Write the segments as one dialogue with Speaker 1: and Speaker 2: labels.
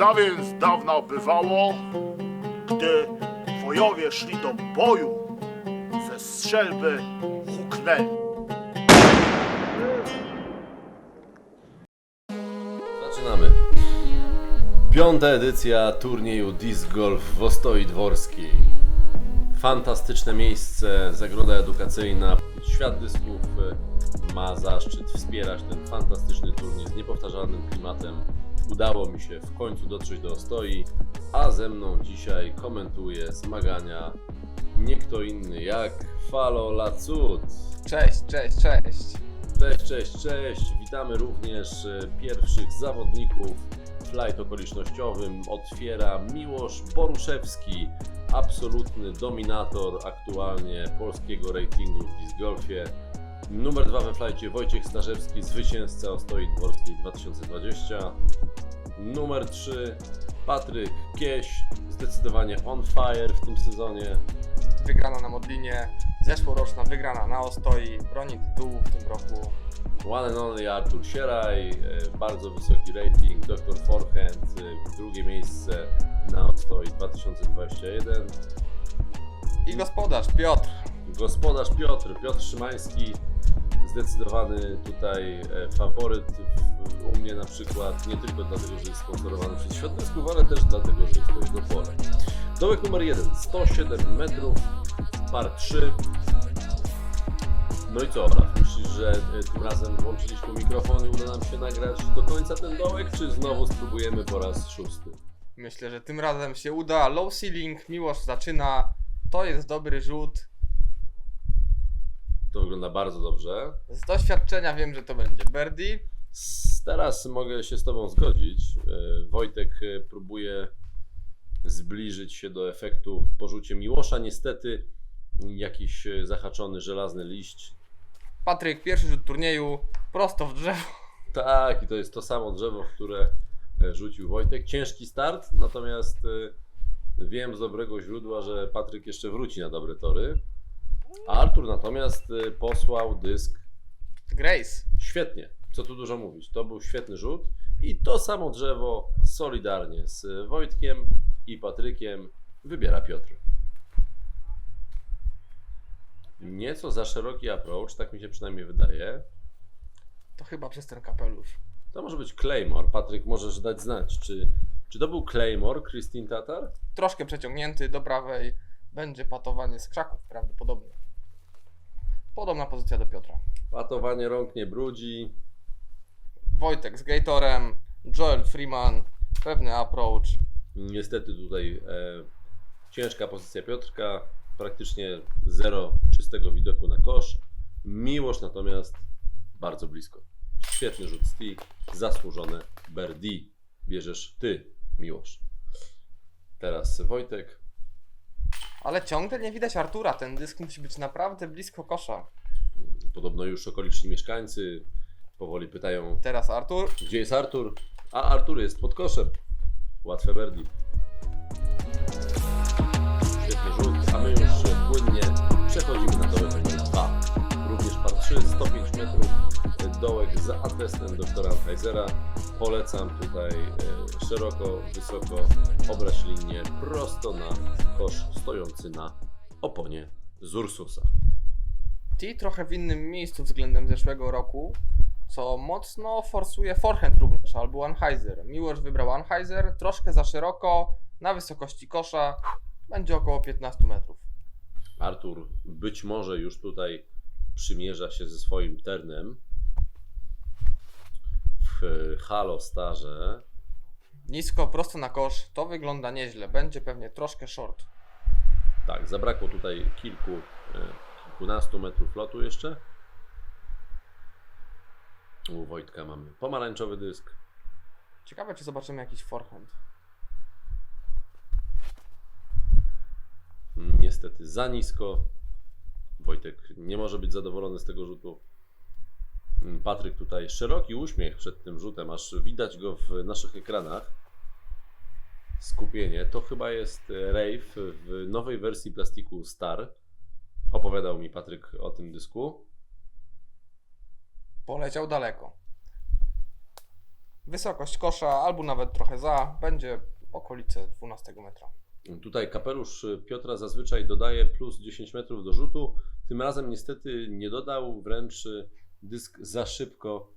Speaker 1: dawien dawna bywało, gdy wojowie szli do boju, ze strzelby huknęli.
Speaker 2: Zaczynamy. Piąta edycja turnieju Disc Golf w Ostoi Dworskiej. Fantastyczne miejsce, zagroda edukacyjna. Świat dysków ma zaszczyt wspierać ten fantastyczny turniej z niepowtarzalnym klimatem. Udało mi się w końcu dotrzeć do Ostoi, a ze mną dzisiaj komentuje zmagania nie kto inny jak Falo Lacut.
Speaker 3: Cześć, cześć, cześć.
Speaker 2: Cześć, cześć, cześć. Witamy również e, pierwszych zawodników. Flight okolicznościowym otwiera Miłosz Boruszewski, absolutny dominator aktualnie polskiego ratingu w disc golfie. Numer dwa we flightie Wojciech Starzewski, zwycięzca Ostoi Dworskiej 2020. Numer 3 Patryk Kieś, zdecydowanie on fire w tym sezonie.
Speaker 3: Wygrana na Modlinie, zeszłoroczna wygrana na Ostoi, broni tytułu w tym roku.
Speaker 2: One and only Artur Sieraj, e, bardzo wysoki rating, Dr. Forehand, e, drugie miejsce na Ostoi 2021.
Speaker 3: I gospodarz Piotr.
Speaker 2: Gospodarz Piotr, Piotr Szymański, zdecydowany tutaj e, faworyt u mnie na przykład, nie tylko dlatego, że jest sponsorowany przez Świat Dysków, ale też dlatego, że jest to jego pole. Dołek numer 1, 107 metrów, par 3. No i co, Olaf, myślisz, że e, tym razem włączyliśmy mikrofon i uda nam się nagrać do końca ten dołek, czy znowu spróbujemy po raz szósty?
Speaker 3: Myślę, że tym razem się uda. Low ceiling, Miłosz zaczyna. To jest dobry rzut.
Speaker 2: To wygląda bardzo dobrze.
Speaker 3: Z doświadczenia wiem, że to będzie birdie.
Speaker 2: S- Teraz mogę się z Tobą zgodzić. E, Wojtek e, próbuje zbliżyć się do efektu w porzucie Miłosza. Niestety jakiś e, zahaczony żelazny liść.
Speaker 3: Patryk, pierwszy rzut turnieju, prosto w drzewo.
Speaker 2: Tak, i to jest to samo drzewo, w które e, rzucił Wojtek. Ciężki start, natomiast e, wiem z dobrego źródła, że Patryk jeszcze wróci na dobre tory. Artur natomiast e, posłał dysk
Speaker 3: Grace.
Speaker 2: Świetnie, co tu dużo mówić. To był świetny rzut i to samo drzewo solidarnie z Wojtkiem i Patrykiem wybiera Piotr. Nieco za szeroki approach, tak mi się przynajmniej wydaje.
Speaker 3: To chyba przez ten kapelusz.
Speaker 2: To może być Claymore. Patryk, możesz dać znać, czy, czy to był Claymore Christine Tatar?
Speaker 3: Troszkę przeciągnięty do prawej. Będzie patowanie z krzaków prawdopodobnie. Podobna pozycja do Piotra.
Speaker 2: Patowanie rąk nie brudzi.
Speaker 3: Wojtek z Gatorem, Joel Freeman, pewny approach.
Speaker 2: Niestety tutaj e, ciężka pozycja Piotrka, praktycznie zero czystego widoku na kosz. Miłosz natomiast bardzo blisko. Świetny rzut stick, zasłużone birdie. Bierzesz ty, Miłosz. Teraz Wojtek.
Speaker 3: Ale ciągle nie widać Artura, ten dysk musi być naprawdę blisko kosza.
Speaker 2: Podobno już okoliczni mieszkańcy powoli pytają,
Speaker 3: Teraz Artur.
Speaker 2: gdzie jest Artur? A Artur jest pod koszem. Łatwe birdie. Świetny rzut, a my już płynnie przechodzimy na dołek numer 2. Również par 3, 105 metrów, dołek za atestem doktora Heisera. Polecam tutaj e, szeroko, wysoko obrać linię prosto na kosz stojący na oponie z Ursusa.
Speaker 3: T trochę w innym miejscu względem zeszłego roku, co mocno forsuje forehand również, albo Anheuser. Miłosz wybrał Anheuser, troszkę za szeroko, na wysokości kosza, będzie około 15 metrów.
Speaker 2: Artur być może już tutaj przymierza się ze swoim ternem Halo Starze.
Speaker 3: Nisko, prosto na kosz, to wygląda nieźle, będzie pewnie troszkę short.
Speaker 2: Tak, zabrakło tutaj kilku, e, kilkunastu metrów lotu jeszcze. U Wojtka mamy pomarańczowy dysk.
Speaker 3: Ciekawe, czy zobaczymy jakiś forehand.
Speaker 2: Niestety za nisko. Wojtek nie może być zadowolony z tego rzutu. Patryk tutaj szeroki uśmiech przed tym rzutem, aż widać go w naszych ekranach. Skupienie. To chyba jest Rave w nowej wersji plastiku Star. Opowiadał mi Patryk o tym dysku.
Speaker 3: Poleciał daleko. Wysokość kosza, albo nawet trochę za, będzie okolice 12 metra.
Speaker 2: Tutaj kapelusz Piotra zazwyczaj dodaje plus 10 metrów do rzutu. Tym razem niestety nie dodał, wręcz dysk za szybko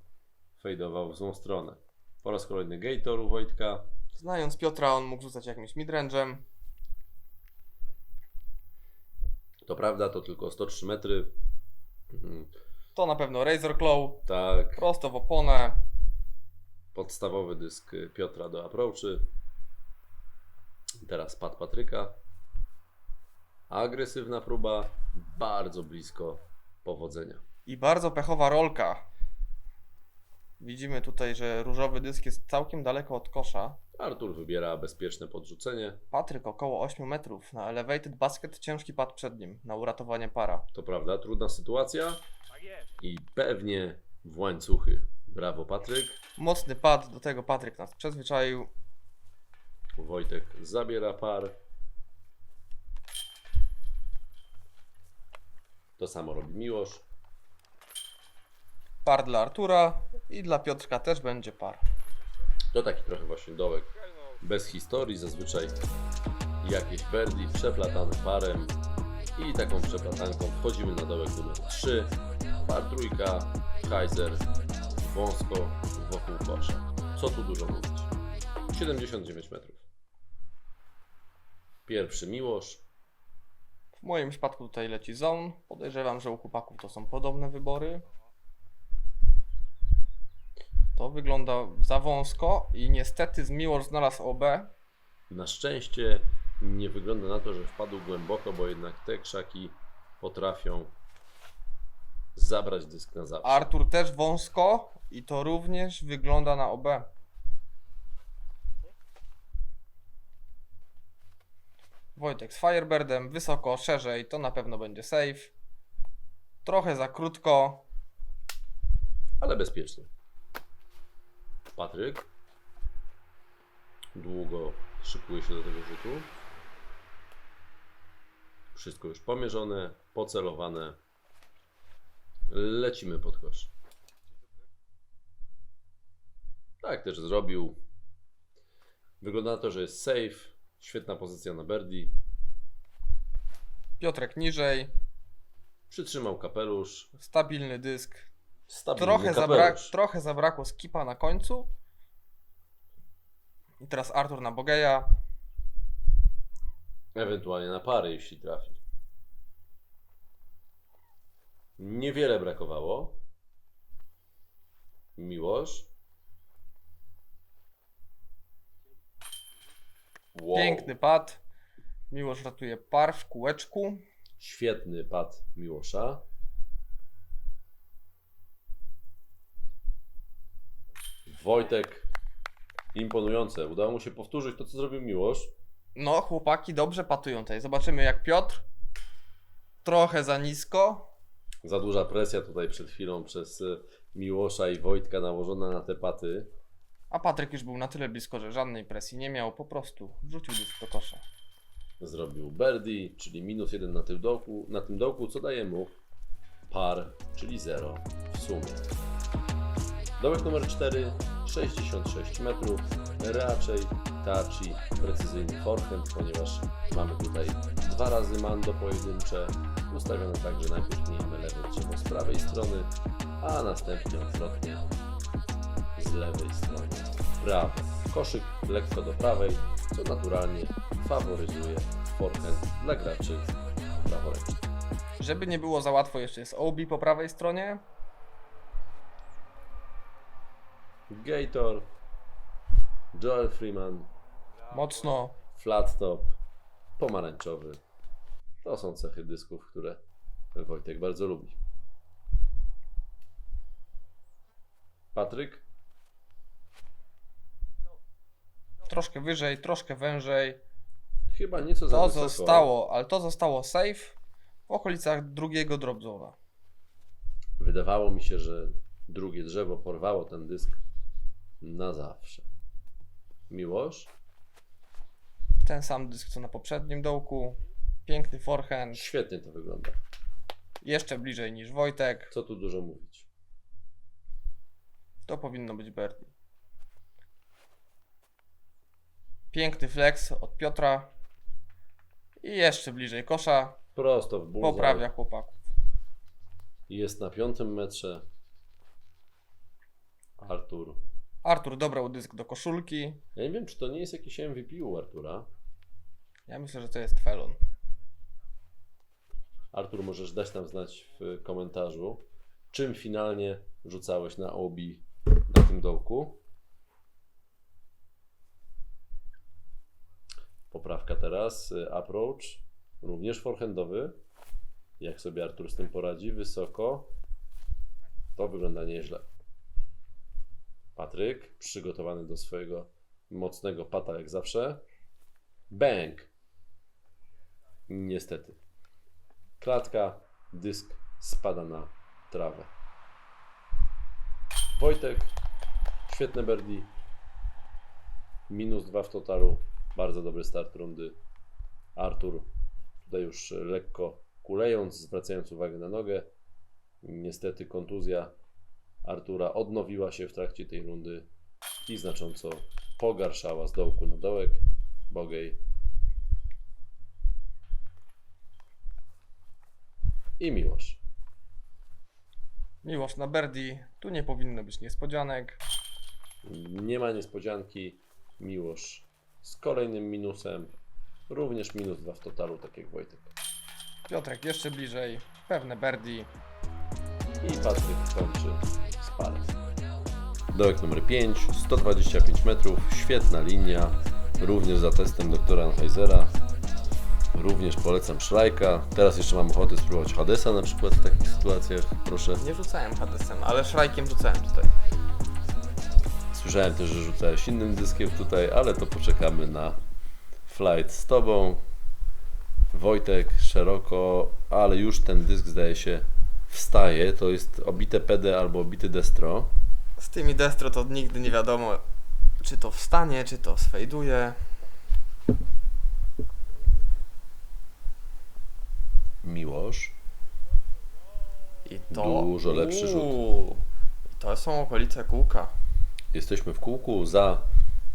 Speaker 2: fejdował w złą stronę. Po raz kolejny Gator u Wojtka.
Speaker 3: Znając Piotra, on mógł rzucać jakimś midrange'em.
Speaker 2: To prawda, to tylko 103 metry. Mhm.
Speaker 3: To na pewno Razor Claw,
Speaker 2: Tak,
Speaker 3: prosto w oponę.
Speaker 2: podstawowy dysk Piotra do approachy. Teraz pad Patryka. Agresywna próba, bardzo blisko powodzenia.
Speaker 3: I bardzo pechowa rolka. Widzimy tutaj, że różowy dysk jest całkiem daleko od kosza.
Speaker 2: Artur wybiera bezpieczne podrzucenie.
Speaker 3: Patryk około 8 metrów. Na elevated basket ciężki pad przed nim na uratowanie para.
Speaker 2: To prawda, trudna sytuacja i pewnie w łańcuchy. Brawo Patryk.
Speaker 3: Mocny pad, do tego Patryk nas przyzwyczaił.
Speaker 2: Wojtek zabiera par. To samo robi Miłosz.
Speaker 3: Par dla Artura i dla Piotrka też będzie par.
Speaker 2: To taki trochę właśnie dołek bez historii, zazwyczaj jakieś birdie przeplatane parem i taką przeplatanką wchodzimy na dołek numer 3. Par trójka, Kaiser, wąsko wokół kosza. Co tu dużo mówić? 79 metrów. Pierwszy Miłosz,
Speaker 3: W moim przypadku tutaj leci zone. Podejrzewam, że u chłopaków to są podobne wybory. To wygląda za wąsko i niestety z Miłosz znalazł OB.
Speaker 2: Na szczęście nie wygląda na to, że wpadł głęboko, bo jednak te krzaki potrafią zabrać dysk na zawsze.
Speaker 3: Artur też wąsko i to również wygląda na OB. Wojtek z Firebirdem, wysoko, szerzej, to na pewno będzie safe. Trochę za krótko.
Speaker 2: ale bezpiecznie. Patryk długo szykuje się do tego rzutu. Wszystko już pomierzone, pocelowane. Lecimy pod kosz. Tak też zrobił. Wygląda na to, że jest safe. Świetna pozycja na birdie.
Speaker 3: Piotrek niżej,
Speaker 2: Przytrzymał kapelusz.
Speaker 3: stabilny dysk.
Speaker 2: Stabilny
Speaker 3: Trochę, zabrak, trochę zabrakło skipa na końcu. I teraz Artur na Bogeja.
Speaker 2: Ewentualnie na pary, jeśli trafi. Niewiele brakowało. Miłosz. Wow.
Speaker 3: Piękny pad. Miłosz ratuje par w kółeczku.
Speaker 2: Świetny pad Miłosza. Wojtek. Imponujące. Udało mu się powtórzyć to, co zrobił Miłosz.
Speaker 3: No, chłopaki dobrze patują tutaj. Zobaczymy jak Piotr. Trochę za nisko.
Speaker 2: Za duża presja tutaj przed chwilą przez e, Miłosza i Wojtka nałożona na te paty.
Speaker 3: A Patryk już był na tyle blisko, że żadnej presji nie miał. Po prostu wrzucił dysk do kosza.
Speaker 2: Zrobił birdie, czyli minus jeden na tym dołku, na tym dołku, co daje mu par, czyli 0 w sumie. Dołek numer 4, 66 metrów, raczej touchy, precyzyjny forehand, ponieważ mamy tutaj dwa razy mando pojedyncze, ustawione tak, że najpierw miejmy lewe drzewo z prawej strony, a następnie odwrotnie z lewej strony w prawo. Koszyk lekko do prawej, co naturalnie faworyzuje forehand dla graczy praworęcznych.
Speaker 3: Żeby nie było za łatwo, jeszcze jest OB po prawej stronie.
Speaker 2: Gator, Joel Freeman,
Speaker 3: Mocno.
Speaker 2: flat top, pomarańczowy. To są cechy dysków, które Wojtek bardzo lubi. Patryk,
Speaker 3: Troszkę wyżej, troszkę wężej.
Speaker 2: chyba nieco za
Speaker 3: To
Speaker 2: wysoko.
Speaker 3: zostało, ale to zostało safe w okolicach drugiego dropzowa.
Speaker 2: Wydawało mi się, że drugie drzewo porwało ten dysk na zawsze. Miłosz?
Speaker 3: Ten sam dysk co na poprzednim dołku. Piękny forehand.
Speaker 2: Świetnie to wygląda.
Speaker 3: Jeszcze bliżej niż Wojtek.
Speaker 2: Co tu dużo mówić.
Speaker 3: To powinno być birdie. Piękny flex od Piotra. I jeszcze bliżej kosza.
Speaker 2: Prosto w bullseye.
Speaker 3: Poprawia chłopaków.
Speaker 2: Jest na piątym metrze. Artur.
Speaker 3: Artur dobrał dysk do koszulki.
Speaker 2: Ja nie wiem, czy to nie jest jakiś MVP u Artura.
Speaker 3: Ja myślę, że to jest felon.
Speaker 2: Artur, możesz dać nam znać w komentarzu, czym finalnie rzucałeś na obi na tym dołku. Poprawka teraz. y, Approach. Również forehandowy. Jak sobie Artur z tym poradzi? Wysoko. To wygląda nieźle. Patryk, przygotowany do swojego mocnego pata jak zawsze. Bang! Niestety. Klatka, dysk spada na trawę. Wojtek, świetne birdie. Minus dwa w totalu. Bardzo dobry start rundy. Artur, tutaj już lekko kulejąc, zwracając uwagę na nogę. Niestety kontuzja Artura odnowiła się w trakcie tej rundy i znacząco pogarszała z dołku na dołek. Bogej i Miłosz.
Speaker 3: Miłosz na Birdie. Tu nie powinno być niespodzianek.
Speaker 2: Nie ma niespodzianki. Miłosz z kolejnym minusem. Również minus 2 w totalu, tak jak Wojtek.
Speaker 3: Piotrek jeszcze bliżej. Pewne Birdie.
Speaker 2: I Patryk kończy z parem. Dołek numer 5, 125 metrów, świetna linia, również za testem doktora Anheisera. Również polecam Szrajka. Teraz jeszcze mam ochotę spróbować Hadesa na przykład w takich sytuacjach. Proszę.
Speaker 3: Nie rzucałem Hadesem, ale szrajkiem rzucałem tutaj.
Speaker 2: Słyszałem też, że rzucałeś innym dyskiem tutaj, ale to poczekamy na flight z tobą. Wojtek szeroko, ale już ten dysk zdaje się wstaje. To jest obite PD albo obity destro.
Speaker 3: Z tymi destro to nigdy nie wiadomo, czy to wstanie, czy to sfejduje.
Speaker 2: Miłosz.
Speaker 3: I to.
Speaker 2: Dużo lepszy rzut.
Speaker 3: Uuu. To są okolice kółka.
Speaker 2: Jesteśmy w kółku za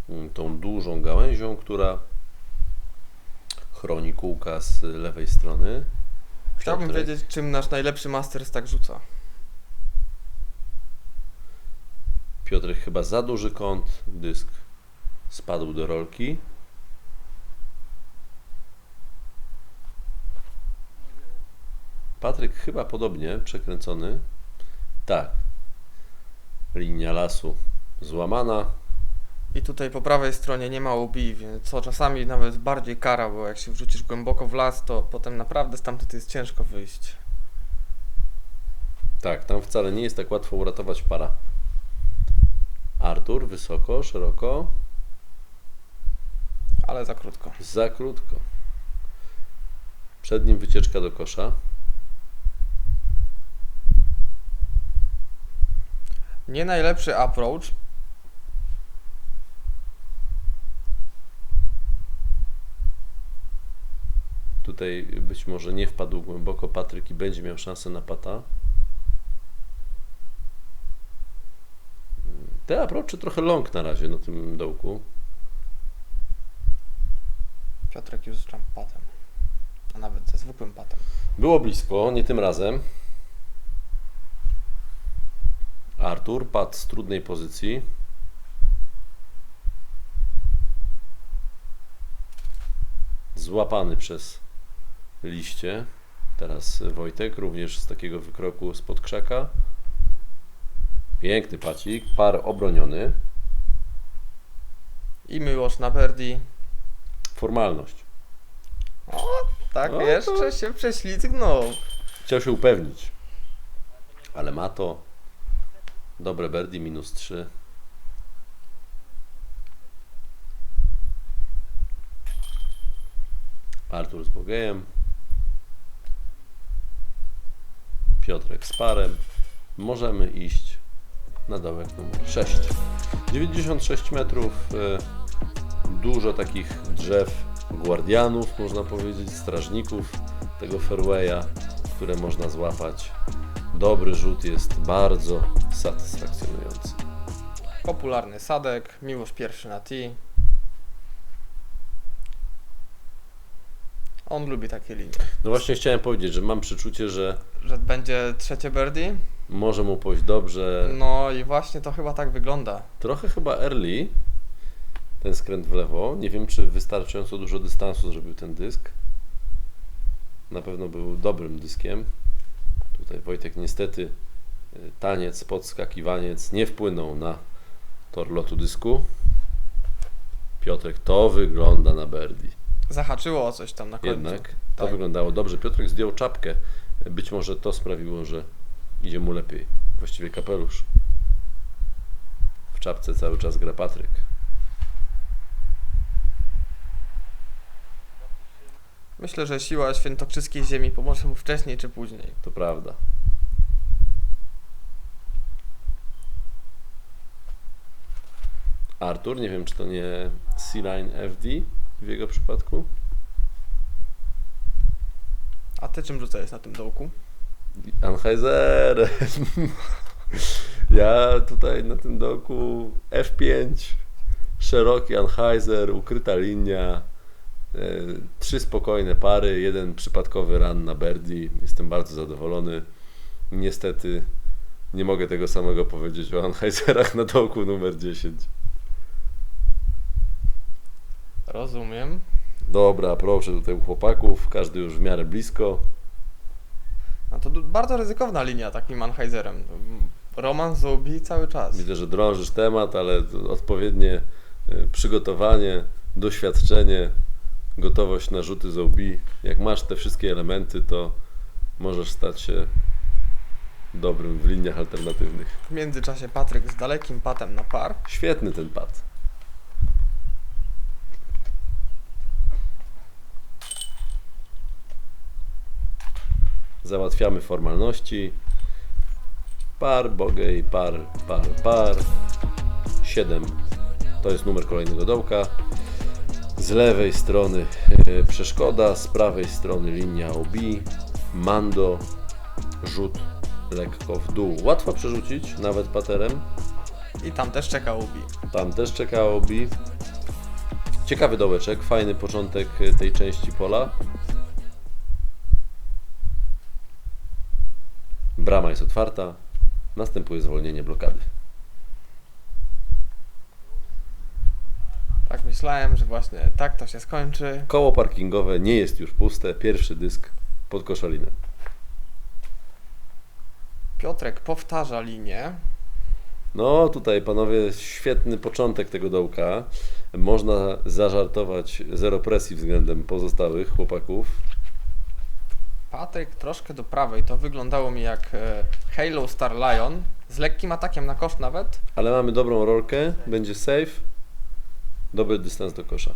Speaker 2: mm, tą dużą gałęzią, która chroni kółka z lewej strony.
Speaker 3: Chciałbym
Speaker 2: Piotrek.
Speaker 3: wiedzieć, czym nasz najlepszy Masters tak rzuca.
Speaker 2: Piotrek chyba za duży kąt, dysk spadł do rolki. Patryk chyba podobnie, przekręcony. Tak. Linia lasu złamana.
Speaker 3: I tutaj po prawej stronie nie ma ubi, więc co czasami nawet bardziej kara, bo jak się wrzucisz głęboko w las, to potem naprawdę stamtąd jest ciężko wyjść.
Speaker 2: Tak, tam wcale nie jest tak łatwo uratować para. Artur, wysoko, szeroko,
Speaker 3: Ale za krótko.
Speaker 2: za krótko. Przed nim wycieczka do kosza.
Speaker 3: Nie najlepszy approach.
Speaker 2: Tutaj być może nie wpadł głęboko Patryk i będzie miał szansę na pata. Te approachy trochę long na razie na tym dołku.
Speaker 3: Piotrek już z patem. A nawet ze zwykłym patem.
Speaker 2: Było blisko, nie tym razem. Artur padł z trudnej pozycji. Złapany przez liście. Teraz Wojtek również z takiego wykroku spod krzaka. Piękny pacik, par obroniony.
Speaker 3: I miłość na birdie.
Speaker 2: Formalność.
Speaker 3: Tak,
Speaker 2: No to-
Speaker 3: jeszcze się prześlizgnął.
Speaker 2: Chciał się upewnić. Ale ma to. Dobre birdie, minus 3. Artur z Bogejem. Piotrek z parem. Możemy iść na dołek numer 6. 96 metrów. e, Dużo takich drzew guardianów, można powiedzieć, strażników tego fairwaya, które można złapać. Dobry rzut jest bardzo satysfakcjonujący.
Speaker 3: Popularny sadek. Miłość pierwszy na tee. On lubi takie linie.
Speaker 2: No właśnie chciałem powiedzieć, że mam przeczucie, że
Speaker 3: Że będzie trzecie birdie?
Speaker 2: może mu pójść dobrze.
Speaker 3: No i właśnie to chyba tak wygląda.
Speaker 2: Trochę chyba early ten skręt w lewo. Nie wiem, czy wystarczająco dużo dystansu zrobił ten dysk. Na pewno był dobrym dyskiem. Tutaj Wojtek niestety y, taniec, podskakiwaniec nie wpłynął na tor lotu dysku. Piotrek, to wygląda na birdie.
Speaker 3: Zahaczyło o coś tam na końcu.
Speaker 2: Jednak to
Speaker 3: Tak.
Speaker 2: wyglądało dobrze. Piotrek zdjął czapkę. Być może to sprawiło, że idzie mu lepiej. Właściwie kapelusz. W czapce cały czas gra Patryk.
Speaker 3: Myślę, że siła świętokrzyskiej ziemi pomoże mu wcześniej czy później.
Speaker 2: To prawda. Artur, nie wiem czy to nie C-Line FD w jego przypadku.
Speaker 3: A ty czym rzucałeś na tym dołku?
Speaker 2: Anheuser. ja tutaj na tym doku F5, szeroki Anheuser, ukryta linia, e, trzy spokojne pary, jeden przypadkowy run na birdie. Jestem bardzo zadowolony. Niestety nie mogę tego samego powiedzieć o Anheuserach na doku numer 10.
Speaker 3: Rozumiem.
Speaker 2: Dobra, proszę tutaj u chłopaków, każdy już w miarę blisko.
Speaker 3: No to du- bardzo ryzykowna linia takim Anheuserem. Roman zubi cały czas.
Speaker 2: Widzę, że drążysz temat, ale odpowiednie y, przygotowanie, doświadczenie, gotowość na rzuty z OB. Jak masz te wszystkie elementy, to możesz stać się dobrym w liniach alternatywnych.
Speaker 3: W międzyczasie Patryk z dalekim patem na par.
Speaker 2: Świetny ten pad. Załatwiamy formalności. Par, bogey, par, par, par. 7 to jest numer kolejnego dołka. Z lewej strony e, przeszkoda, z prawej strony linia OB, mando, rzut lekko w dół. Łatwo przerzucić, nawet paterem.
Speaker 3: I tam też czeka ubi.
Speaker 2: Tam też czekało Bi. Ciekawy dołeczek, fajny początek e, tej części pola. Brama jest otwarta. Następuje zwolnienie blokady.
Speaker 3: Tak myślałem, że właśnie tak to się skończy.
Speaker 2: Koło parkingowe nie jest już puste. Pierwszy dysk pod koszalinem.
Speaker 3: Piotrek powtarza linię.
Speaker 2: No tutaj panowie, świetny początek tego dołka. Można zażartować zero presji względem pozostałych chłopaków.
Speaker 3: Patryk troszkę do prawej. To wyglądało mi jak e, Halo Star Lion. Z lekkim atakiem na kosz nawet.
Speaker 2: Ale mamy dobrą rolkę, będzie safe. Dobry dystans do kosza.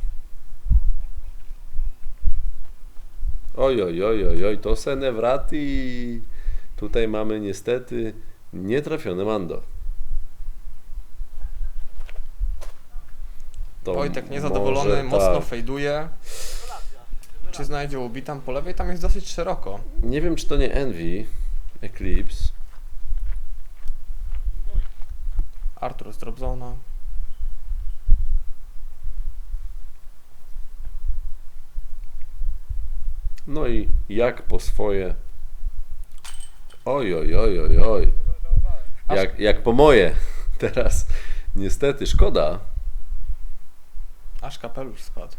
Speaker 2: Oj, oj, oj, oj, oj, to se ne wrati. Tutaj mamy niestety nietrafione mando. To
Speaker 3: Wojtek niezadowolony,
Speaker 2: może
Speaker 3: mocno
Speaker 2: tak.
Speaker 3: fejduje. Czy znajdzie ubi tam po lewej? Tam jest dosyć szeroko.
Speaker 2: Nie wiem, czy to nie Envy, Eclipse.
Speaker 3: Artur z Dropzona.
Speaker 2: No i jak po swoje. Oj, oj, oj, oj, oj. Jak, jak po moje. Teraz niestety szkoda.
Speaker 3: Aż kapelusz spadł.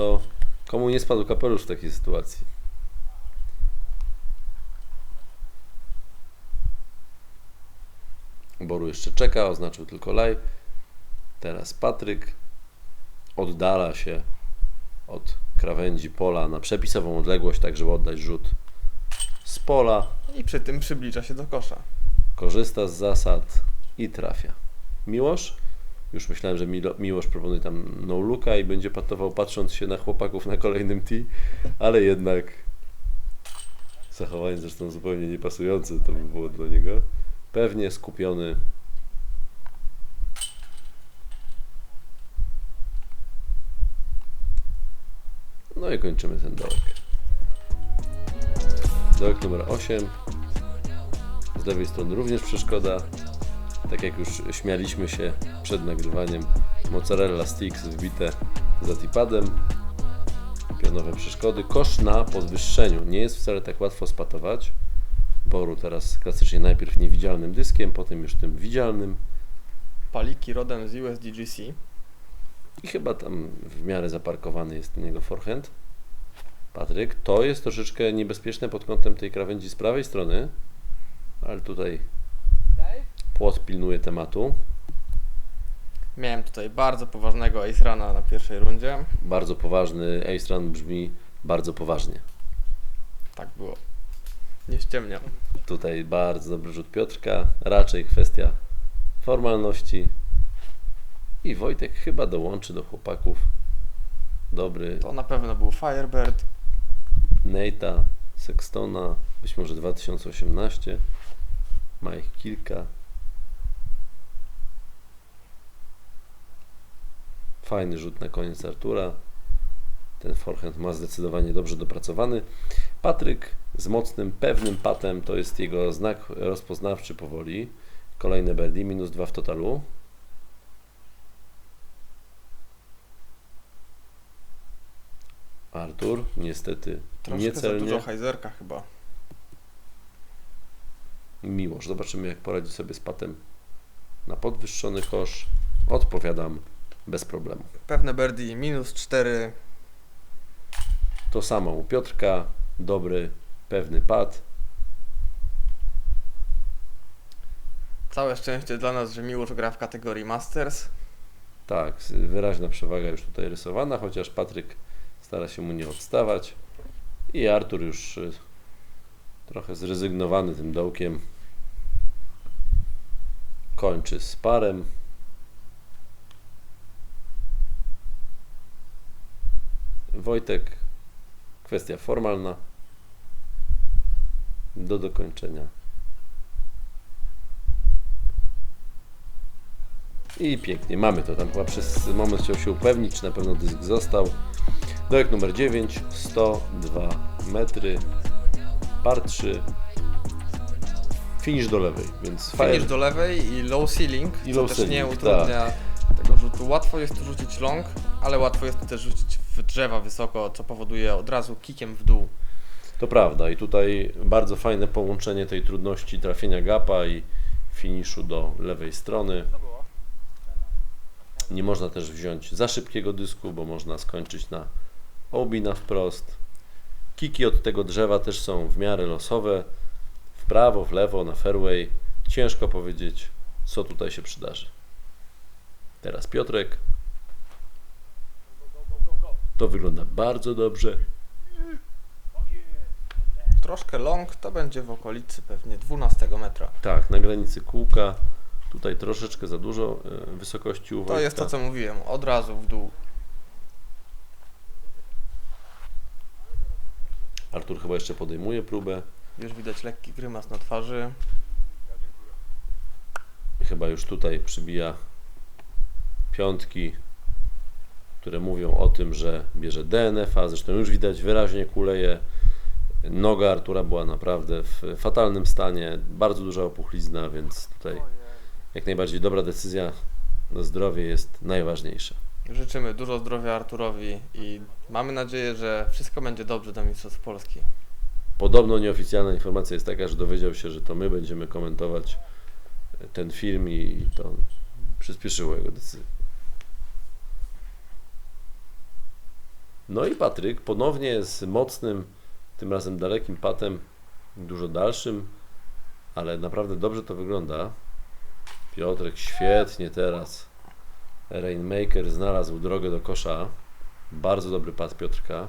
Speaker 2: Kto, komu nie spadł kapelusz w takiej sytuacji? Boru jeszcze czeka, oznaczył tylko laj. Teraz Patryk oddala się od krawędzi pola na przepisową odległość, tak żeby oddać rzut z pola.
Speaker 3: I przy tym przybliża się do kosza.
Speaker 2: korzysta z zasad i trafia. Miłosz? Już myślałem, że Miłosz proponuje tam no looka i będzie patował patrząc się na chłopaków na kolejnym tee, ale jednak zachowanie zresztą zupełnie niepasujące to by było do niego. Pewnie skupiony. No i kończymy ten dołek. Dołek numer 8. Z lewej strony również przeszkoda. Tak jak już śmialiśmy się przed nagrywaniem, mozzarella sticks wbite za tipadem. pionowe przeszkody. Kosz na podwyższeniu. Nie jest wcale tak łatwo spatować. Boru teraz klasycznie najpierw niewidzialnym dyskiem, potem już tym widzialnym.
Speaker 3: Paliki rodem z USDGC.
Speaker 2: I chyba tam w miarę zaparkowany jest ten jego forehand. Patryk, to jest troszeczkę niebezpieczne pod kątem tej krawędzi z prawej strony, ale tutaj płot pilnuje tematu.
Speaker 3: Miałem tutaj bardzo poważnego ace runa na pierwszej rundzie.
Speaker 2: Bardzo poważny ace run brzmi bardzo poważnie.
Speaker 3: Tak było. Nie ściemniam.
Speaker 2: Tutaj bardzo dobry rzut Piotrka, raczej kwestia formalności. I Wojtek chyba dołączy do chłopaków. Dobry
Speaker 3: To na pewno był Firebird.
Speaker 2: Nate'a, Sextona, być może 2018. Ma ich kilka. Fajny rzut na koniec Artura. Ten forehand ma zdecydowanie dobrze dopracowany. Patryk z mocnym, pewnym patem to jest jego znak rozpoznawczy powoli. Kolejne birdie, minus 2 w totalu. Artur niestety
Speaker 3: Troszkę za
Speaker 2: niecelnie.
Speaker 3: dużo hajzerka chyba.
Speaker 2: Miłosz. Zobaczymy, jak poradzi sobie z patem na podwyższony kosz. Odpowiadam bez problemu.
Speaker 3: Pewne birdie minus 4.
Speaker 2: To samo u Piotrka. Dobry, pewny pad.
Speaker 3: Całe szczęście dla nas, że Miłosz gra w kategorii Masters.
Speaker 2: Tak, wyraźna przewaga już tutaj rysowana, chociaż Patryk stara się mu nie odstawać. I Artur już y, trochę zrezygnowany tym dołkiem kończy z parem. Wojtek, kwestia formalna do dokończenia. I pięknie, mamy to. Tam chyba przez moment chciał się upewnić, czy na pewno dysk został. Dołek numer 9, 102 metry, par 3, finish do lewej, więc
Speaker 3: Finish
Speaker 2: fire.
Speaker 3: do lewej i low ceiling,
Speaker 2: I low
Speaker 3: też
Speaker 2: ceiling,
Speaker 3: nie
Speaker 2: tak.
Speaker 3: utrudnia tego rzutu. Łatwo jest tu rzucić long, ale łatwo jest tu też rzucić drzewa wysoko, co powoduje od razu kikiem w dół.
Speaker 2: To prawda i tutaj bardzo fajne połączenie tej trudności trafienia gapa i finiszu do lewej strony. Nie można też wziąć za szybkiego dysku, bo można skończyć na obi na wprost. Kiki od tego drzewa też są w miarę losowe. W prawo, w lewo, na fairway. Ciężko powiedzieć, co tutaj się przydarzy. Teraz Piotrek. To wygląda bardzo dobrze.
Speaker 3: Troszkę long to będzie w okolicy pewnie 12 metra.
Speaker 2: Tak, na granicy kółka. Tutaj troszeczkę za dużo e, wysokości u
Speaker 3: To jest to, co mówiłem, od razu w dół.
Speaker 2: Artur chyba jeszcze podejmuje próbę.
Speaker 3: Już widać lekki grymas na twarzy.
Speaker 2: Chyba już tutaj przybija piątki, które mówią o tym, że bierze DNF-a. Zresztą już widać wyraźnie kuleje. Noga Artura była naprawdę w fatalnym stanie. Bardzo duża opuchlizna, więc tutaj jak najbardziej dobra decyzja. Zdrowie jest najważniejsze.
Speaker 3: Życzymy dużo zdrowia Arturowi i mamy nadzieję, że wszystko będzie dobrze do Mistrzostw Polski.
Speaker 2: Podobno nieoficjalna informacja jest taka, że dowiedział się, że to my będziemy komentować ten film i to przyspieszyło jego decyzję. No i Patryk ponownie z mocnym, tym razem dalekim patem, dużo dalszym, ale naprawdę dobrze to wygląda. Piotrek świetnie teraz. Rainmaker znalazł drogę do kosza. Bardzo dobry pat Piotrka.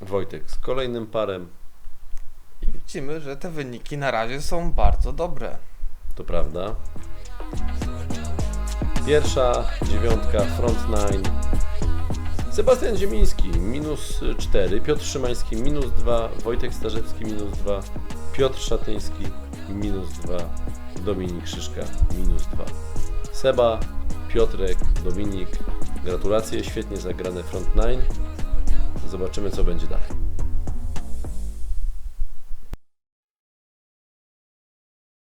Speaker 2: Wojtek z kolejnym parem.
Speaker 3: I widzimy, że te wyniki na razie są bardzo dobre.
Speaker 2: To prawda. Pierwsza dziewiątka, front nine. Sebastian Ziemiński minus 4, Piotr Szymański minus 2, Wojtek Starzewski minus 2, Piotr Szatyński minus 2, Dominik Szyszka minus 2. Seba, Piotrek, Dominik, gratulacje, świetnie zagrane front nine. Zobaczymy co będzie dalej.